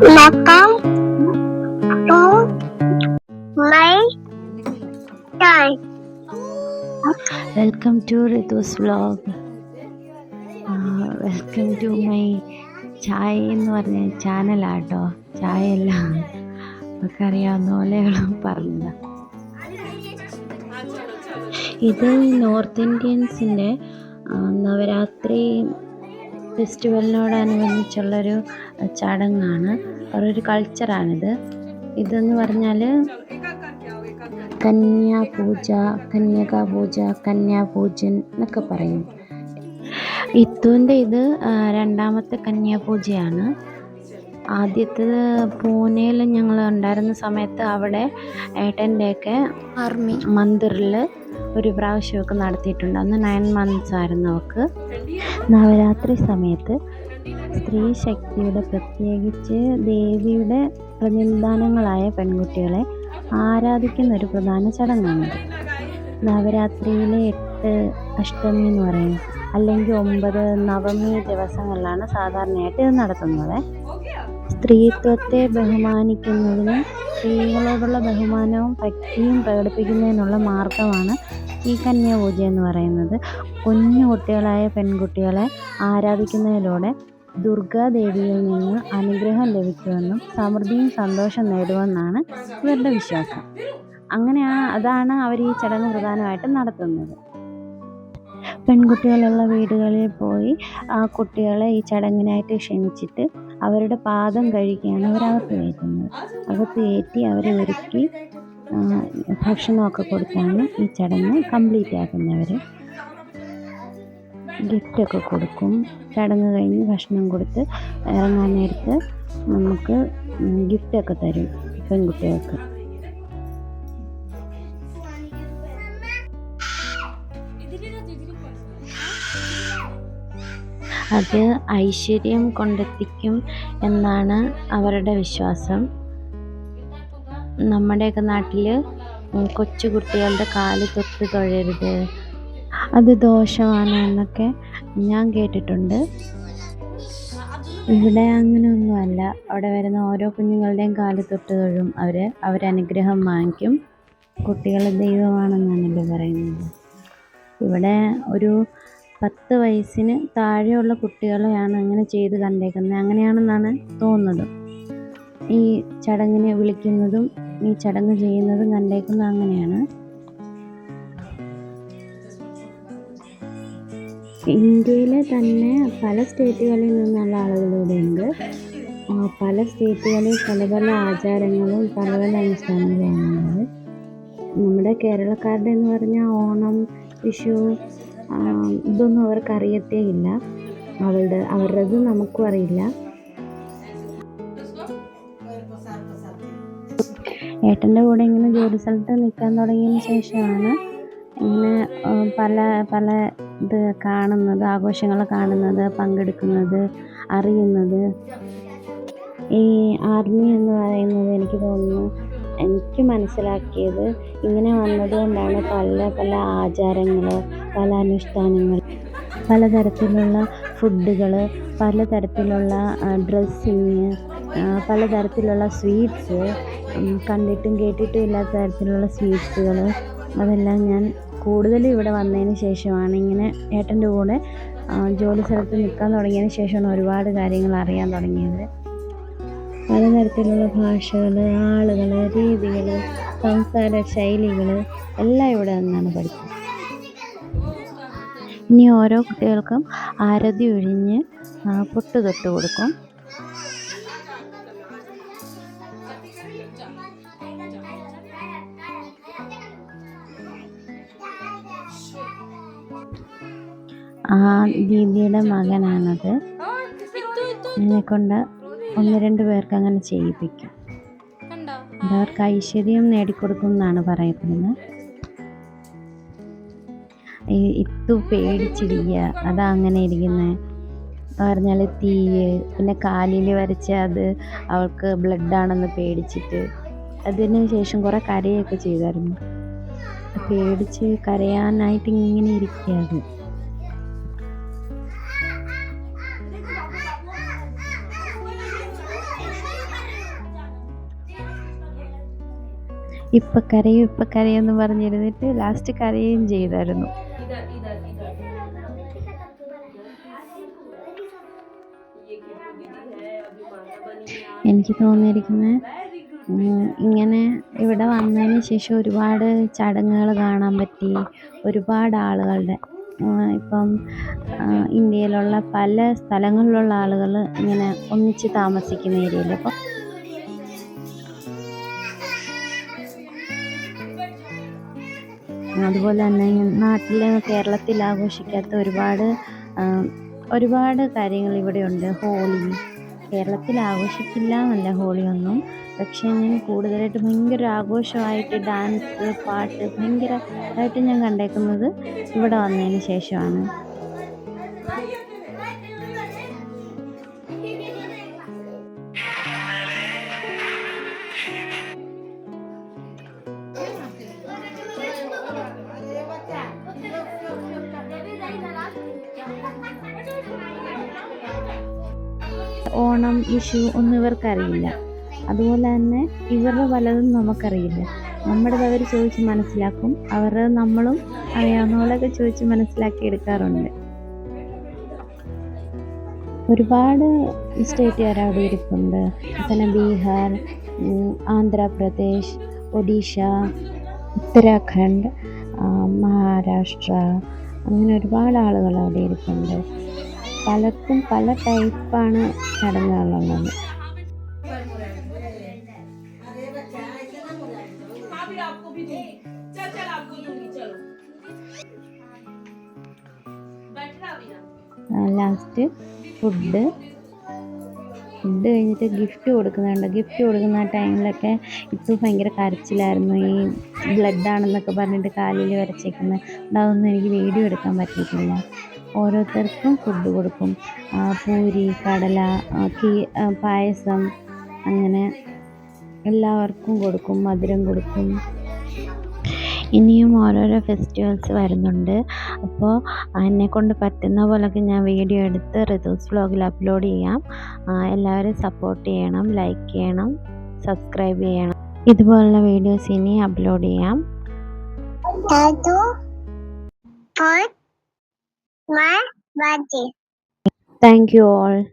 welcome to my time. Welcome to Ritu's vlog welcome to my chai എന്ന് പറഞ്ഞ ചാനലാട്ടോ ചായ അല്ല. ഒക്കെ അറിയാവുന്ന പോലെയാണ് പറഞ്ഞത്. ഇത് നോർത്ത് ഇന്ത്യൻസിന്റെ നവരാത്രി ഫെസ്റ്റിവലിനോടനുബന്ധിച്ചുള്ളൊരു ചടങ്ങാണ്. ഒരു കൾച്ചറാണിത്. ഇതെന്ന് പറഞ്ഞാൽ കന്യാപൂജ കന്യകാപൂജ കന്യാപൂജൻ എന്നൊക്കെ പറയും. ഇത്തുവിന്റെ ഇത് രണ്ടാമത്തെ കന്യാപൂജയാണ്. ആദ്യത്തേത് പൂനെയിൽ ഞങ്ങൾ ഉണ്ടായിരുന്ന സമയത്ത് അവിടെ ഏട്ടന്റെയൊക്കെ ആർമി. മന്ദിറിൽ ഒരു പ്രാവശ്യമൊക്കെ നടത്തിയിട്ടുണ്ട്. അന്ന് നയൻ മന്ത്സ് ആയിരുന്നു അവൾക്ക്. നവരാത്രി സമയത്ത് സ്ത്രീ ശക്തിയുടെ പ്രത്യേകിച്ച് ദേവിയുടെ പ്രതിനിധാനങ്ങളായ പെൺകുട്ടികളെ ആരാധിക്കുന്ന ഒരു പ്രധാന ചടങ്ങാണ് നവരാത്രിയിലെ എട്ട് അഷ്ടമി എന്ന് പറയും അല്ലെങ്കിൽ ഒമ്പത് നവമി ദിവസങ്ങളിലാണ് സാധാരണയായിട്ട് ഇത് നടത്തുന്നത്. സ്ത്രീത്വത്തെ ബഹുമാനിക്കുന്നതിനും സ്ത്രീകളോടുള്ള ബഹുമാനവും ഭക്തിയും പ്രകടിപ്പിക്കുന്നതിനുള്ള മാർഗമാണ് ഈ കന്യാപൂജ എന്ന് പറയുന്നത്. കുഞ്ഞു കുട്ടികളായ പെൺകുട്ടികളെ ആരാധിക്കുന്നതിലൂടെ ദുർഗാദേവിയിൽ നിന്ന് അനുഗ്രഹം ലഭിക്കുമെന്നും സമൃദ്ധിയും സന്തോഷം നേടുമെന്നാണ് ഇവരുടെ വിശ്വാസം. അങ്ങനെ അതാണ് അവർ ഈ ചടങ്ങ് പ്രധാനമായിട്ടും നടത്തുന്നത്. പെൺകുട്ടികളുള്ള വീടുകളിൽ പോയി ആ കുട്ടികളെ ഈ ചടങ്ങിനായിട്ട് ക്ഷണിച്ചിട്ട് അവരുടെ പാദം കഴിക്കുകയാണ് അവരകത്ത് കയറ്റുന്നത്. അകത്ത് കയറ്റി അവരെ ഒരുക്കി ഭക്ഷണമൊക്കെ കൊടുത്താണ് ഈ ചടങ്ങ് കംപ്ലീറ്റ് ആക്കുന്നവർ ഗിഫ്റ്റൊക്കെ കൊടുക്കും. ചടങ്ങ് കഴിഞ്ഞ് ഭക്ഷണം കൊടുത്ത് ഇറങ്ങാൻ നേരത്ത് നമുക്ക് ഗിഫ്റ്റൊക്കെ തരും പെൺകുട്ടികൾക്ക്. അത് ഐശ്വര്യം കൊണ്ടെത്തിക്കും എന്നാണ് അവരുടെ വിശ്വാസം. നമ്മുടെയൊക്കെ നാട്ടിൽ കൊച്ചു കുട്ടികളുടെ കാൽ തൊട്ട് തൊഴരുത്. അത് ദോഷമാണ് എന്നൊക്കെ ഞാൻ കേട്ടിട്ടുണ്ട്. ഇവിടെ അങ്ങനെ ഒന്നുമല്ല അവിടെ വരുന്ന ഓരോ കുഞ്ഞുങ്ങളുടെയും കാൽ തൊട്ട് തൊഴും അവർ അവരനുഗ്രഹം വാങ്ങിക്കും. കുട്ടികൾ ദൈവമാണെന്നാണല്ലോ പറയുന്നത്. ഇവിടെ ഒരു പത്ത് വയസ്സിന് താഴെയുള്ള കുട്ടികളെയാണ് അങ്ങനെ ചെയ്ത് കണ്ടേക്കുന്നത്. അങ്ങനെയാണെന്നാണ് തോന്നുന്നത്. ഈ ചടങ്ങിനെ വിളിക്കുന്നതും ഈ ചടങ്ങ് ചെയ്യുന്നതും കണ്ടേക്കുന്നത് അങ്ങനെയാണ്. ഇന്ത്യയിലെ തന്നെ പല സ്റ്റേറ്റുകളിൽ നിന്നുള്ള ആളുകളിവിടെയുണ്ട് പല സ്റ്റേറ്റുകളിൽ പല പല ആചാരങ്ങളും പല പല അനുഷ്ഠാനങ്ങളും നമ്മുടെ കേരളക്കാരുടെ എന്ന് പറഞ്ഞാൽ ഓണം വിഷു ഇതൊന്നും അവർക്ക് അറിയത്തേ ഇല്ല. അവളുടെ അവരുടേത് നമുക്കും അറിയില്ല. ഏട്ടന്റെ കൂടെ ഇങ്ങനെ ജോലി സ്ഥലത്ത് നിൽക്കാൻ തുടങ്ങിയതിന് ശേഷമാണ് ഇങ്ങനെ പല പല ഇത് കാണുന്നത് ആഘോഷങ്ങൾ കാണുന്നത് പങ്കെടുക്കുന്നത് അറിയുന്നത്. ഈ ആർമി എന്ന് പറയുന്നത് എനിക്ക് തോന്നുന്നു എനിക്ക് മനസ്സിലാക്കിയത് ഇങ്ങനെ വന്നതുകൊണ്ടാണ് പല പല ആചാരങ്ങൾ പല അനുഷ്ഠാനങ്ങൾ പലതരത്തിലുള്ള ഫുഡുകൾ പലതരത്തിലുള്ള ഡ്രസ്സിങ് പലതരത്തിലുള്ള സ്വീറ്റ്സ് കണ്ടിട്ടും കേട്ടിട്ടും ഇല്ലാത്ത തരത്തിലുള്ള സ്വീറ്റ്സുകൾ. അതെല്ലാം ഞാൻ കൂടുതലും ഇവിടെ വന്നതിന് ശേഷമാണ് ഇങ്ങനെ ഏട്ടന്റെ കൂടെ ജോലി സ്ഥലത്ത് നിൽക്കാൻ തുടങ്ങിയതിന് ശേഷമാണ് ഒരുപാട് കാര്യങ്ങൾ അറിയാൻ തുടങ്ങിയത്. പലതരത്തിലുള്ള ഭാഷകൾ ആളുകൾ രീതികൾ സംസാര ശൈലികൾ എല്ലാം ഇവിടെ നിന്നാണ് പഠിച്ചത്. ഇനി ഓരോ കുട്ടികൾക്കും ആരതി ഒഴിഞ്ഞ് പൊട്ട് തൊട്ട് കൊടുക്കും. ആ ദീദിയുടെ മകനാണത്. എന്നെക്കൊണ്ട് ഒന്ന് രണ്ട് പേർക്ക് അങ്ങനെ ചെയ്യിപ്പിക്കും. അവർക്ക് ഐശ്വര്യം നേടിക്കൊടുക്കും എന്നാണ് പറയപ്പെടുന്നത്. ഇത്തു പേടിച്ചിരിക്കുക അതാ അങ്ങനെ ഇരിക്കുന്നത് പറഞ്ഞാൽ തീയ്. പിന്നെ കാലിൽ വരച്ച അത് അവൾക്ക് ബ്ലഡാണെന്ന് പേടിച്ചിട്ട്. അതിന് ശേഷം കുറേ കരയൊക്കെ ചെയ്തായിരുന്നു. പേടിച്ച് കരയാനായിട്ട് ഇങ്ങനെ ഇരിക്കുകയാണ് ഇപ്പൊ കരയും ഇപ്പൊ കരയെന്ന് എന്ന് പറഞ്ഞിരുന്നിട്ട് ലാസ്റ്റ് കരയുകയും ചെയ്തായിരുന്നു. എനിക്ക് തോന്നിയിരിക്കുന്നത് ഇങ്ങനെ ഇവിടെ വന്നതിന് ശേഷം ഒരുപാട് ചടങ്ങുകൾ കാണാൻ പറ്റി ഒരുപാട് ആളുകളുടെ ഇപ്പം ഇന്ത്യയിലുള്ള പല സ്ഥലങ്ങളിലുള്ള ആളുകൾ ഇങ്ങനെ ഒന്നിച്ച് താമസിക്കുന്ന ഏരിയയിൽ. അപ്പം അതുപോലെ തന്നെ നാട്ടിൽ കേരളത്തിൽ ആഘോഷിക്കാത്ത ഒരുപാട് ഒരുപാട് കാര്യങ്ങൾ ഇവിടെയുണ്ട് ഹോളി. കേരളത്തിൽ ആഘോഷിക്കില്ല എന്നല്ല ഹോളി ഒന്നും. പക്ഷേ ഞാൻ കൂടുതലായിട്ട് ഭയങ്കര ആഘോഷമായിട്ട് ഡാൻസ് പാട്ട് ഭയങ്കരമായിട്ട് ഞാൻ കണ്ടേക്കുന്നത് ഇവിടെ വന്നതിന് ശേഷമാണ്. ഓണം വിഷു ഒന്നും ഇവർക്കറിയില്ല. അതുപോലെ തന്നെ ഇവരുടെ പലതും നമുക്കറിയില്ല. നമ്മുടേത് അവർ ചോദിച്ച് മനസ്സിലാക്കും. അവർ നമ്മളും അറിയാവുന്ന പോലെയൊക്കെ ചോദിച്ച് മനസ്സിലാക്കി എടുക്കാറുണ്ട്. ഒരുപാട് സ്റ്റേറ്റുകാർ അവിടെ ഇരിപ്പുണ്ട്. പിന്നെ ബീഹാർ ആന്ധ്രാപ്രദേശ് ഒഡീഷ ഉത്തരാഖണ്ഡ് മഹാരാഷ്ട്ര അങ്ങനെ ഒരുപാട് ആളുകൾ അവിടെ ഇരിപ്പുണ്ട്. പലർക്കും പല ടൈപ്പാണ് ചടങ്ങുകളുള്ളത്. ലാസ്റ്റ് ഫുഡ് ഫുഡ് കഴിഞ്ഞിട്ട് ഗിഫ്റ്റ് കൊടുക്കുന്നുണ്ട്. ഗിഫ്റ്റ് കൊടുക്കുന്ന ടൈമിലൊക്കെ ഇപ്പം ഭയങ്കര കരച്ചിലായിരുന്നു. ഈ ബ്ലഡാണെന്നൊക്കെ പറഞ്ഞിട്ട് കാലിൽ വരച്ചേക്കുന്നത് അതൊന്നും എനിക്ക് വീഡിയോ എടുക്കാൻ പറ്റിയിട്ടില്ല. ഓരോരുത്തർക്കും ഫുഡ് കൊടുക്കും. പൂരി കടല കീ പായസം അങ്ങനെ എല്ലാവർക്കും കൊടുക്കും മധുരം കൊടുക്കും. ഇനിയും ഓരോരോ ഫെസ്റ്റിവൽസ് വരുന്നുണ്ട്. അപ്പോൾ എന്നെക്കൊണ്ട് പറ്റുന്ന പോലൊക്കെ ഞാൻ വീഡിയോ എടുത്ത് റിതൂസ് വ്ളോഗിൽ അപ്ലോഡ് ചെയ്യാം. എല്ലാവരും സപ്പോർട്ട് ചെയ്യണം ലൈക്ക് ചെയ്യണം സബ്സ്ക്രൈബ് ചെയ്യണം. ഇതുപോലുള്ള വീഡിയോസ് ഇനി അപ്ലോഡ് ചെയ്യാം. my birthday. Thank you all.